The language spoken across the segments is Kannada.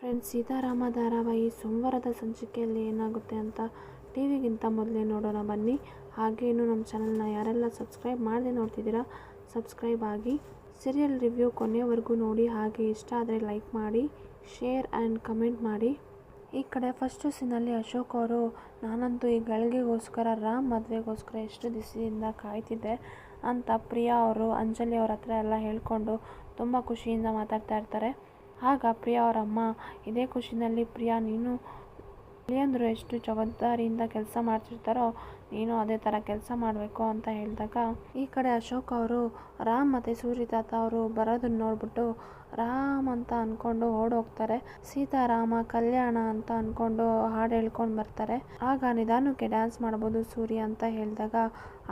ಫ್ರೆಂಡ್ಸ್ ಸೀತಾರಾಮ ಧಾರಾವಾಹಿ ಸೋಮವಾರದ ಸಂಚಿಕೆಯಲ್ಲಿ ಏನಾಗುತ್ತೆ ಅಂತ ಟಿ ವಿಗಿಂತ ಮೊದಲೇ ನೋಡೋಣ ಬನ್ನಿ. ಹಾಗೆ ಇನ್ನು ನಮ್ಮ ಚಾನಲ್ನ ಯಾರೆಲ್ಲ ಸಬ್ಸ್ಕ್ರೈಬ್ ಮಾಡದೆ ನೋಡ್ತಿದ್ದೀರಾ, ಸಬ್ಸ್ಕ್ರೈಬ್ ಆಗಿ. ಸೀರಿಯಲ್ ರಿವ್ಯೂ ಕೊನೆಯವರೆಗೂ ನೋಡಿ, ಹಾಗೆ ಇಷ್ಟ ಆದರೆ ಲೈಕ್ ಮಾಡಿ, ಶೇರ್ ಆ್ಯಂಡ್ ಕಮೆಂಟ್ ಮಾಡಿ. ಈ ಕಡೆ ಫಸ್ಟು ಸೀನಲ್ಲಿ ಅಶೋಕ್ ಅವರು, ನಾನಂತೂ ಈ ಗಳಿಗೆಗೋಸ್ಕರ, ರಾಮ್ ಮದುವೆಗೋಸ್ಕರ ಎಷ್ಟು ದಿವಸದಿಂದ ಕಾಯ್ತಿದ್ದೆ ಅಂತ ಪ್ರಿಯಾ ಅವರು, ಅಂಜಲಿ ಅವ್ರ ಹತ್ರ ಎಲ್ಲ ಹೇಳ್ಕೊಂಡು ತುಂಬ ಖುಷಿಯಿಂದ ಮಾತಾಡ್ತಾ ಇರ್ತಾರೆ. ಆಗ ಪ್ರಿಯಾ ಅವರ ಅಮ್ಮ ಇದೇ ಖುಷಿನಲ್ಲಿ ಪ್ರಿಯಾ ನೀನು ಅಳಿಯಂದರು ಎಷ್ಟು ಜವಾಬ್ದಾರಿಯಿಂದ ಕೆಲಸ ಮಾಡ್ತಿರ್ತಾರೋ ನೀನು ಅದೇ ಥರ ಕೆಲಸ ಮಾಡಬೇಕು ಅಂತ ಹೇಳಿದಾಗ ಈ ಕಡೆ ಅಶೋಕ್ ಅವರು, ರಾಮ್ ಮತ್ತು ಸೂರ್ಯತಾತ ಅವರು ಬರೋದನ್ನ ನೋಡ್ಬಿಟ್ಟು ರಾಮ್ ಅಂತ ಅಂದ್ಕೊಂಡು ಓಡೋಗ್ತಾರೆ. ಸೀತಾರಾಮ ಕಲ್ಯಾಣ ಅಂತ ಅಂದ್ಕೊಂಡು ಹಾಡು ಹೇಳ್ಕೊಂಡು ಬರ್ತಾರೆ. ಆಗ ನಿಧಾನಕ್ಕೆ ಡ್ಯಾನ್ಸ್ ಮಾಡ್ಬೋದು ಸೂರ್ಯ ಅಂತ ಹೇಳಿದಾಗ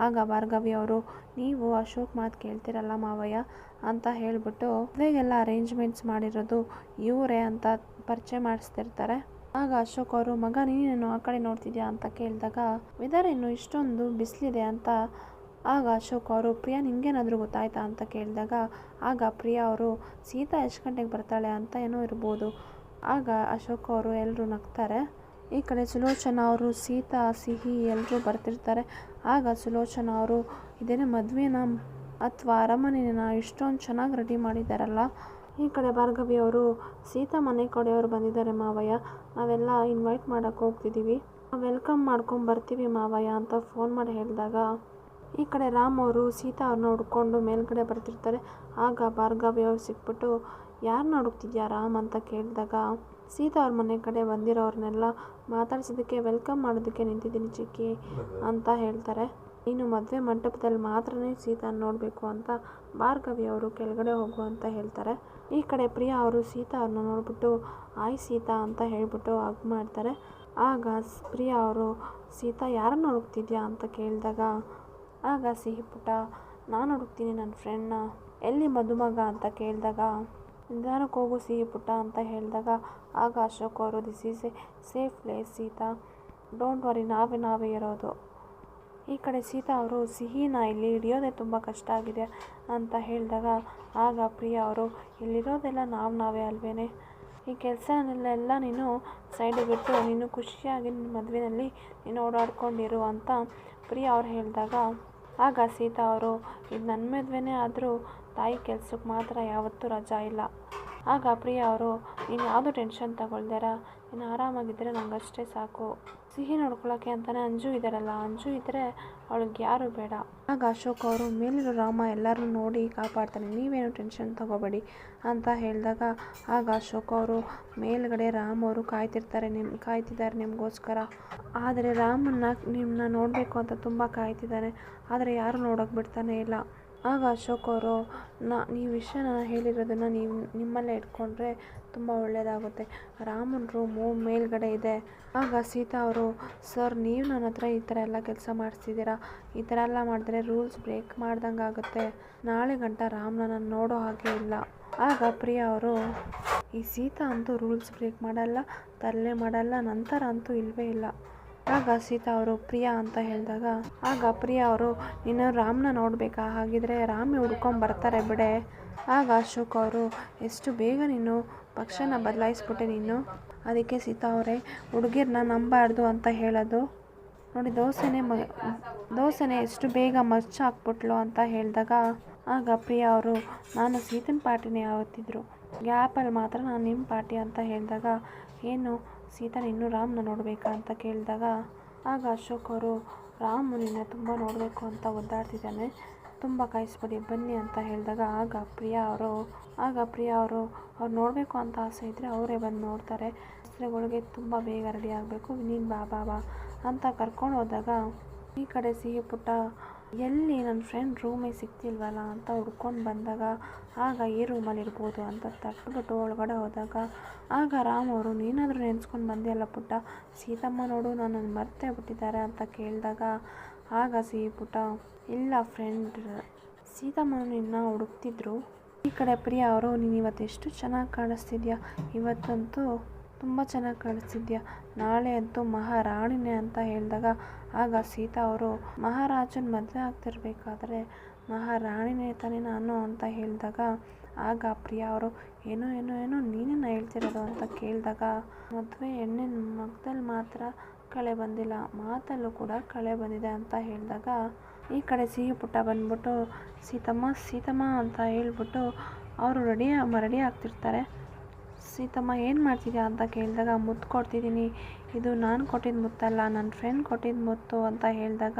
ಆಗ ಭಾರ್ಗವಿ ಅವರು, ನೀವು ಅಶೋಕ್ ಮಾತು ಕೇಳ್ತಿರಲ್ಲ ಮಾವಯ್ಯ ಅಂತ ಹೇಳಿಬಿಟ್ಟು ಮದುವೆಗೆಲ್ಲ ಅರೇಂಜ್ಮೆಂಟ್ಸ್ ಮಾಡಿರೋದು ಇವರೇ ಅಂತ ಪರಿಚಯ ಮಾಡಿಸ್ತಿರ್ತಾರೆ. ಆಗ ಅಶೋಕ್ ಅವರು ಮಗ ನೀನೇನು ಆ ಕಡೆ ನೋಡ್ತಿದ್ಯಾ? ಅಂತ ಕೇಳಿದಾಗ, ವೆದರ್ ಇನ್ನು ಇಷ್ಟೊಂದು ಬಿಸಿಲಿದೆ ಅಂತ. ಆಗ ಅಶೋಕ್ ಅವರು ಪ್ರಿಯಾ ನಿಂಗೇನಾದರೂ ಗೊತ್ತಾಯ್ತಾ? ಅಂತ ಕೇಳಿದಾಗ, ಆಗ ಪ್ರಿಯಾ ಅವರು, ಸೀತಾ ಎಷ್ಟು ಗಂಟೆಗೆ ಬರ್ತಾಳೆ? ಅಂತ ಏನೋ ಇರ್ಬೋದು. ಆಗ ಅಶೋಕ್ ಅವರು ಎಲ್ಲರೂ ನಗ್ತಾರೆ. ಈ ಕಡೆ ಸುಲೋಚನ ಅವರು, ಸೀತಾ, ಸಿಹಿ ಎಲ್ಲರೂ ಬರ್ತಿರ್ತಾರೆ. ಆಗ ಸುಲೋಚನ ಅವರು, ಇದೇನೇ ಮದುವೆನ? ಅಥವಾ ಅರಮನೆನ? ಇಷ್ಟೊಂದು ಚೆನ್ನಾಗಿ ರೆಡಿ ಮಾಡಿದ್ದಾರಲ್ಲ? ಈ ಕಡೆ ಭಾರ್ಗವಿ ಅವರು ಸೀತಾ ಮನೆ ಕಡೆಯವರು ಬಂದಿದ್ದಾರೆ ಮಾವಯ್ಯ. ನಾವೆಲ್ಲ ಇನ್ವೈಟ್ ಮಾಡೋಕ್ಕೆ ಹೋಗ್ತಿದ್ದೀವಿ ವೆಲ್ಕಮ್ ಮಾಡ್ಕೊಂಡು ಬರ್ತೀವಿ ಮಾವಯ್ಯ ಅಂತ ಫೋನ್ ಮಾಡಿ ಹೇಳಿದಾಗ ಈ ಕಡೆ ರಾಮ್ ಅವರು ಸೀತಾ ಅವ್ರನ್ನ ಹುಡ್ಕೊಂಡು ಮೇಲ್ಗಡೆ ಬರ್ತಿರ್ತಾರೆ. ಆಗ ಭಾರ್ಗವಿ ಅವ್ರು ಸಿಕ್ಬಿಟ್ಟು ಯಾರನ್ನ ಹುಡುಕ್ತಿದ್ಯಾ ರಾಮ್? ಅಂತ ಕೇಳಿದಾಗ ಸೀತಾ ಅವ್ರ ಮನೆ ಕಡೆ ಬಂದಿರೋರನ್ನೆಲ್ಲ ಮಾತಾಡ್ಸೋದಕ್ಕೆ ವೆಲ್ಕಮ್ ಮಾಡೋದಕ್ಕೆ ನಿಂತಿದ್ದೀನಿ ಚಿಕ್ಕಿ ಅಂತ ಹೇಳ್ತಾರೆ. ನೀನು ಮದುವೆ ಮಂಟಪದಲ್ಲಿ ಮಾತ್ರನೇ ಸೀತಾನ ನೋಡಬೇಕು ಅಂತ ಭಾರ್ಗವಿ ಅವರು ಕೆಳಗಡೆ ಹೋಗು ಅಂತ ಹೇಳ್ತಾರೆ. ಈ ಕಡೆ ಪ್ರಿಯಾ ಅವರು ಸೀತಾ ಅವ್ರನ್ನ ನೋಡಿಬಿಟ್ಟು, ಆಯ್ ಸೀತಾ ಅಂತ ಹೇಳಿಬಿಟ್ಟು ಹಗ್ ಮಾಡ್ತಾರೆ. ಆಗ ಪ್ರಿಯಾ ಅವರು, ಸೀತಾ, ಯಾರನ್ನ ಹುಡುಕ್ತಿದ್ಯಾ? ಅಂತ ಕೇಳಿದಾಗ, ಆಗ ಸಿಹಿ ಪುಟ ನಾನು ಹುಡುಕ್ತೀನಿ ನನ್ನ ಫ್ರೆಂಡ್ನ ಎಲ್ಲಿ ಮದುಮಗ? ಅಂತ ಕೇಳಿದಾಗ, ನಿಧಾನಕ್ಕೆ ಹೋಗು ಸಿಹಿ ಪುಟ್ಟ ಅಂತ ಹೇಳಿದಾಗ, ಆಗ ಅಶೋಕ್ ಅವರು this is a safe place Sita. Don't worry ನಾವೇ ನಾವೇ ಇರೋದು. ಈ ಕಡೆ ಸೀತಾ ಅವರು ಸಿಹಿನ ಇಲ್ಲಿ ಹಿಡಿಯೋದೇ ತುಂಬ ಕಷ್ಟ ಆಗಿದೆ ಅಂತ ಹೇಳಿದಾಗ, ಆಗ ಪ್ರಿಯಾ ಅವರು, ಇಲ್ಲಿರೋದೆಲ್ಲ ನಾವು ನಾವೇ ಅಲ್ವೇನೆ? ಈ ಕೆಲಸನೆಲ್ಲ ನೀನು ಸೈಡಿಗೆ ಬಿಟ್ಟು ನೀನು ಖುಷಿಯಾಗಿ ನಿನ್ನ ಮದುವೆಯಲ್ಲಿ ನೀನು ಓಡಾಡ್ಕೊಂಡಿರು ಅಂತ ಪ್ರಿಯಾ ಅವ್ರು ಹೇಳಿದಾಗ, ಆಗ ಸೀತಾ ಅವರು, ಇದು ನನ್ನ ಮದುವೆನೇ ಆದರೂ ತಾಯಿ ಕೆಲಸಕ್ಕೆ ಮಾತ್ರ ಯಾವತ್ತೂ ರಜಾ ಇಲ್ಲ. ಆಗ ಪ್ರಿಯಾ ಅವರು, ನೀನು ಯಾವುದೂ ಟೆನ್ಷನ್ ತಗೊಳ್ದಾರ? ನೀನು ಆರಾಮಾಗಿದ್ದರೆ ನಂಗಷ್ಟೇ ಸಾಕು. ಸಿಹಿ ನೋಡ್ಕೊಳ್ಳೋಕ್ಕೆ ಅಂತಲೇ ಅಂಜು ಇದ್ದಾರಲ್ಲ ಅಂಜು ಇದ್ದರೆ ಅವಳಿಗೆ ಯಾರು ಬೇಡ. ಆಗ ಅಶೋಕ್ ಅವರು, ಮೇಲಿರೋ ರಾಮ ಎಲ್ಲರೂ ನೋಡಿ ಕಾಪಾಡ್ತಾನೆ, ನೀವೇನು ಟೆನ್ಷನ್ ತಗೋಬೇಡಿ ಅಂತ ಹೇಳಿದಾಗ ಆಗ ಅಶೋಕ್ ಅವರು, ಮೇಲ್ಗಡೆ ರಾಮ್ ಅವರು ಕಾಯ್ತಿರ್ತಾರೆ ನಿಮ್ಮ ಕಾಯ್ತಿದ್ದಾರೆ ನಿಮಗೋಸ್ಕರ. ಆದರೆ ರಾಮನ್ನ ನಿಮ್ಮನ್ನ ನೋಡಬೇಕು ಅಂತ ತುಂಬ ಕಾಯ್ತಿದ್ದಾನೆ ಆದರೆ ಯಾರು ನೋಡೋಕೆ ಬಿಡ್ತಾನೆ ಇಲ್ಲ. ಆಗ ಅಶೋಕ್ ಅವರು, ನಾ ನೀವು ವಿಷಯನ ನಾನು ಹೇಳಿರೋದನ್ನು ನೀವು ನಿಮ್ಮಲ್ಲೇ ಇಟ್ಕೊಂಡ್ರೆ ತುಂಬ ಒಳ್ಳೆಯದಾಗುತ್ತೆ ರಾಮನ ರೂಮು ಮೇಲ್ಗಡೆ ಇದೆ. ಆಗ ಸೀತಾ ಅವರು, ಸರ್, ನೀವು ನನ್ನ ಹತ್ರ ಈ ಥರ ಎಲ್ಲ ಕೆಲಸ ಮಾಡಿಸ್ತಿದ್ದೀರಾ ಈ ಥರ ಎಲ್ಲ ಮಾಡಿದ್ರೆ ರೂಲ್ಸ್ ಬ್ರೇಕ್ ಮಾಡ್ದಂಗೆ ಆಗುತ್ತೆ. ನಾಳೆ ಗಂಟ ರಾಮನ ನಾನು ನೋಡೋ ಹಾಗೆ ಇಲ್ಲ. ಆಗ ಪ್ರಿಯಾ ಅವರು, ಈ ಸೀತಾ ಅಂತೂ ರೂಲ್ಸ್ ಬ್ರೇಕ್ ಮಾಡಲ್ಲ ತರಲೆ ಮಾಡಲ್ಲ, ನಂತರ ಅಂತೂ ಇಲ್ಲವೇ ಇಲ್ಲ. ಆಗ ಸೀತಾ ಅವರು, ಪ್ರಿಯಾ ಅಂತ ಹೇಳಿದಾಗ, ಆಗ ಪ್ರಿಯಾ ಅವರು, ನೀನು ರಾಮ್ನ ನೋಡಬೇಕಾ? ಹಾಗಿದ್ರೆ ರಾಮೇ ಹುಡ್ಕೊಂಡು ಬರ್ತಾರೆ ಬಿಡೆ. ಆಗ ಅಶೋಕ್ ಅವರು, ಎಷ್ಟು ಬೇಗ ನೀನು ಪಕ್ಷನ ಬದಲಾಯಿಸ್ಬಿಟ್ಟೆ ನೀನು. ಅದಕ್ಕೆ ಸೀತಾ ಅವರೇ ಹುಡುಗಿರನ್ನ ನಂಬಾರ್ದು ಅಂತ ಹೇಳೋದು. ನೋಡಿ, ದೋಸೆನೇ ಮ, ದೋಸೆನೇ ಎಷ್ಟು ಬೇಗ ಮಚ್ಚ ಹಾಕ್ಬಿಟ್ಲು ಅಂತ ಹೇಳಿದಾಗ, ಆಗ ಪ್ರಿಯಾ ಅವರು, ನಾನು ಸೀತನ ಪಾರ್ಟಿನೇ ಆಗುತ್ತಿದ್ದರು ಗ್ಯಾಪಲ್ಲಿ ಮಾತ್ರ ನಾನು ನಿಮ್ಮ ಪಾರ್ಟಿ ಅಂತ ಹೇಳಿದಾಗ, ಏನು ಸೀತಾ ಇನ್ನೂ ರಾಮ್ನ ನೋಡಬೇಕಾ? ಅಂತ ಕೇಳಿದಾಗ, ಆಗ ಅಶೋಕ್ ಅವರು, ರಾಮ್ ನಿನ್ನ ತುಂಬ ನೋಡಬೇಕು ಅಂತ ಒದ್ದಾಡ್ತಿದ್ದಾನೆ. ತುಂಬ ಕಾಯಿಸ್ಬಿಡಿ, ಬನ್ನಿ ಅಂತ ಹೇಳಿದಾಗ ಆಗ ಪ್ರಿಯಾ ಅವರು, ಆಗ ಪ್ರಿಯಾ ಅವರು, ಅವ್ರು ನೋಡಬೇಕು ಅಂತ ಆಸೆ ಇದ್ದರೆ ಅವರೇ ಬಂದು ನೋಡ್ತಾರೆ. ವಸ್ತ್ರಗಳಿಗೆ ತುಂಬ ಬೇಗ ರೆಡಿ ಆಗಬೇಕು. ನೀನು ಬಾ ಬಾ ಬಾ ಅಂತ ಕರ್ಕೊಂಡು ಹೋದಾಗ ಈ ಕಡೆ ಸಿಹಿ ಪುಟ್ಟ, ಎಲ್ಲಿ ನನ್ನ ಫ್ರೆಂಡ್ ರೂಮೇ ಸಿಗ್ತಿಲ್ವಲ್ಲ ಅಂತ ಹುಡ್ಕೊಂಡು ಬಂದಾಗ ಆಗ ಈ ರೂಮಲ್ಲಿ ಇರ್ಬೋದು ಅಂತ ತಟ್ಬಿಟ್ಟು ಒಳಗಡೆ ಹೋದಾಗ ಆಗ ರಾಮ್ ಅವರು, ನೀನಾದರೂ ನೆನೆಸ್ಕೊಂಡು ಅಲ್ಲ ಪುಟ್ಟ, ಸೀತಮ್ಮ ನೋಡು, ನನ್ನನ್ನು ಮರ್ತೇ ಬಿಟ್ಟಿದ್ದಾರೆ ಅಂತ ಕೇಳಿದಾಗ ಆಗ ಸಿಹಿ ಪುಟ ಇಲ್ಲ ಫ್ರೆಂಡ್ ಸೀತಮ್ಮನ ನಿನ್ನ ಹುಡುಕ್ತಿದ್ರು. ಈ ಕಡೆ ಪ್ರಿಯ ಅವರು, ನೀನು ಇವತ್ತು ಎಷ್ಟು ಚೆನ್ನಾಗಿ ಕಾಣಿಸ್ತಿದ್ಯಾ? ಇವತ್ತಂತೂ ತುಂಬ ಚೆನ್ನಾಗಿ ಕಾಣಿಸ್ತಿದ್ಯಾ? ನಾಳೆ ಅಂತೂ ಮಹಾರಾಣಿನೇ ಅಂತ ಹೇಳಿದಾಗ ಆಗ ಸೀತಾ ಅವರು, ಮಹಾರಾಜನ ಮದುವೆ ಆಗ್ತಿರ್ಬೇಕಾದ್ರೆ ಮಹಾರಾಣಿನೇ ತಾನೇ ನಾನು ಅಂತ ಹೇಳಿದಾಗ ಆಗ ಪ್ರಿಯಾ ಅವರು, ಏನೋ ಏನೋ ಏನೋ ನೀನೇನ ಹೇಳ್ತಿರೋದು ಅಂತ ಕೇಳಿದಾಗ ಮದುವೆ ಹೆಣ್ಣಿನ ಮಗದಲ್ಲಿ ಮಾತ್ರ ಕಳೆ ಬಂದಿಲ್ಲ. ಮಾತಲ್ಲೂ ಕೂಡ ಕಳೆ ಬಂದಿದೆ ಅಂತ ಹೇಳಿದಾಗ ಈ ಕಡೆ ಸಿಹಿ ಪುಟ್ಟ ಬಂದ್ಬಿಟ್ಟು, ಸೀತಮ್ಮ ಸೀತಮ್ಮ ಅಂತ ಹೇಳ್ಬಿಟ್ಟು ಅವರು ರೆಡಿ ರೆಡಿ ಆಗ್ತಿರ್ತಾರೆ. ಸೀತಮ್ಮ, ಏನು ಮಾಡ್ತಿದ್ಯಾ? ಅಂತ ಕೇಳಿದಾಗ, ಮುತ್ತು ಕೊಡ್ತಿದ್ದೀನಿ. ಇದು ನಾನು ಕೊಟ್ಟಿದ್ದ ಮುತ್ತಲ್ಲ ನನ್ನ ಫ್ರೆಂಡ್ ಕೊಟ್ಟಿದ್ದ ಮುತ್ತು ಅಂತ ಹೇಳಿದಾಗ,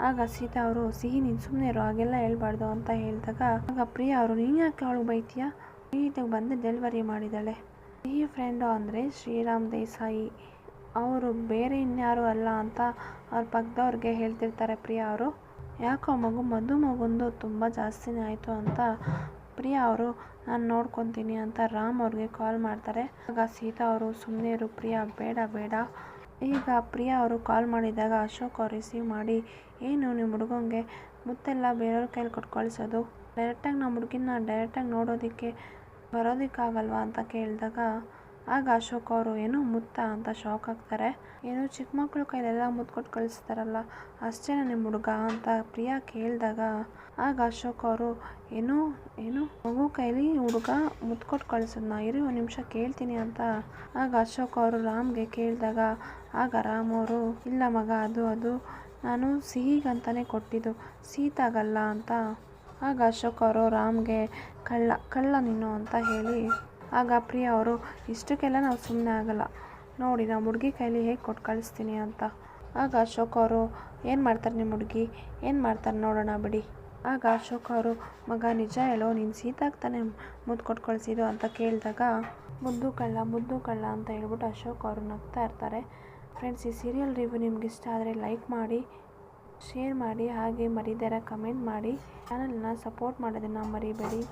ಆಗ ಸೀತಾ ಅವರು, ಸಿಹಿ ನೀನು ಸುಮ್ಮನೆ ಇರೋ, ಹಾಗೆಲ್ಲ ಹೇಳ್ಬಾರ್ದು ಅಂತ ಹೇಳಿದಾಗ, ಆಗ ಪ್ರಿಯಾ ಅವರು, ನೀನು ಯಾಕೆ ಅವಳು ಬೈತೀಯಾ? ನೀಟಾಗಿ ಬಂದು ಡೆಲಿವರಿ ಮಾಡಿದ್ದಾಳೆ. ಸಿಹಿ ಫ್ರೆಂಡು ಅಂದರೆ ಶ್ರೀರಾಮ್ ದೇಸಾಯಿ. ಅವರು ಬೇರೆ ಇನ್ಯಾರು ಅಲ್ಲ ಅಂತ ಅವ್ರ ಪಕ್ಕದವ್ರಿಗೆ ಹೇಳ್ತಿರ್ತಾರೆ ಪ್ರಿಯಾ ಅವರು. ಯಾಕೋ ಮಗು ಮಧು ಮಗುಂದು ತುಂಬ ಜಾಸ್ತಿನೇ ಆಯಿತು ಅಂತ ಪ್ರಿಯಾ ಅವರು, ನಾನು ನೋಡ್ಕೊತೀನಿ ಅಂತ ರಾಮ್ ಅವ್ರಿಗೆ ಕಾಲ್ ಮಾಡ್ತಾರೆ. ಆಗ ಸೀತಾ ಅವರು ಸುಮ್ಮನೆ ಇರು ಪ್ರಿಯಾ, ಬೇಡ ಬೇಡ. ಈಗ ಪ್ರಿಯಾ ಅವರು ಕಾಲ್ ಮಾಡಿದಾಗ ಅಶೋಕ್ ಅವ್ರು ರಿಸೀವ್ ಮಾಡಿ, ಏನು ನಿಮ್ಮ ಹುಡುಗಂಗೆ ಮುತ್ತೆಲ್ಲ ಬೇರೆಯವ್ರ ಕೈಲಿ ಕೊಟ್ಟು ಕಳಿಸೋದು ಡೈರೆಕ್ಟಾಗಿ ನಮ್ಮ ಹುಡುಗಿನ ಡೈರೆಕ್ಟಾಗಿ ನೋಡೋದಕ್ಕೆ ಬರೋದಕ್ಕಾಗಲ್ವಾ? ಅಂತ ಕೇಳಿದಾಗ ಆಗ ಅಶೋಕ್ ಅವರು, ಏನು ಮುತ್ತ ಅಂತ ಶಾಕ್ ಆಗ್ತಾರೆ. ಏನು ಚಿಕ್ಕ ಮಕ್ಕಳು ಕೈಲೆಲ್ಲ ಮುತ್ತು ಕೊಟ್ಟು ಕಳಿಸ್ತಾರಲ್ಲ, ಅಷ್ಟೇ ನಿಮ್ಮ ಹುಡುಗ ಅಂತ ಪ್ರಿಯಾ ಕೇಳಿದಾಗ, ಆಗ ಅಶೋಕ್ ಅವರು, ಏನೋ, ಏನು, ಮಗು ಕೈಲಿ ಹುಡುಗ ಮುತ್ತು ಕೊಟ್ಟು ಕಳಿಸೋದ್ನ, ಇರೋ ನಿಮಿಷ ಕೇಳ್ತೀನಿ ಅಂತ. ಆಗ ಅಶೋಕ್ ಅವರು ರಾಮ್ಗೆ ಕೇಳಿದಾಗ, ಆಗ ರಾಮ್ ಅವರು, ಇಲ್ಲ ಮಗ, ಅದು ಅದು, ನಾನು ಸಿಹಿಗಂತಾನೆ ಕೊಟ್ಟಿದ್ದು, ಸೀತಾಗಲ್ಲ ಅಂತ. ಆಗ ಅಶೋಕ್ ಅವರು ರಾಮ್ಗೆ, ಕಳ್ಳ ಕಳ್ಳ ನೀನು ಅಂತ ಹೇಳಿ ಆಗ ಪ್ರಿಯ ಅವರು, ಇಷ್ಟಕ್ಕೆಲ್ಲ ನಾವು ಸುಮ್ಮನೆ ಆಗಲ್ಲ. ನೋಡಿ ನಮ್ಮ ಹುಡುಗಿ ಕೈಲಿ ಹೇಗೆ ಕೊಟ್ಟು ಕಳಿಸ್ತೀನಿ ಅಂತ. ಆಗ ಅಶೋಕ್ ಅವರು, ಏನು ಮಾಡ್ತಾರೆ ನಿಮ್ಮ ಹುಡುಗಿ? ಏನು ಮಾಡ್ತಾರೆ ನೋಡೋಣ ಬಿಡಿ. ಆಗ ಅಶೋಕ್ ಅವರು, ಮಗ, ನಿಜ ಹೇಳೋ, ನೀನು ಸೀತಾಗ್ತಾನೆ ಮುದ್ದು ಕೊಟ್ಟು ಕಳಿಸಿದ್ದು ಅಂತ ಕೇಳಿದಾಗ ಮುದ್ದು ಕಳ್ಳ ಮುದ್ದು ಕಳ್ಳ ಅಂತ ಹೇಳ್ಬಿಟ್ಟು ಅಶೋಕ್ ಅವರು ನಗ್ತಾ ಇರ್ತಾರೆ. ಫ್ರೆಂಡ್ಸ್, ಈ ಸೀರಿಯಲ್ ರಿವ್ಯೂ ನಿಮ್ಗೆ ಇಷ್ಟ ಆದರೆ ಲೈಕ್ ಮಾಡಿ, ಶೇರ್ ಮಾಡಿ, ಹಾಗೆ ಮರಿದಾರ ಕಮೆಂಟ್ ಮಾಡಿ. ಚಾನಲ್ನ ಸಪೋರ್ಟ್ ಮಾಡೋದನ್ನು ಮರಿಬೇಡಿ.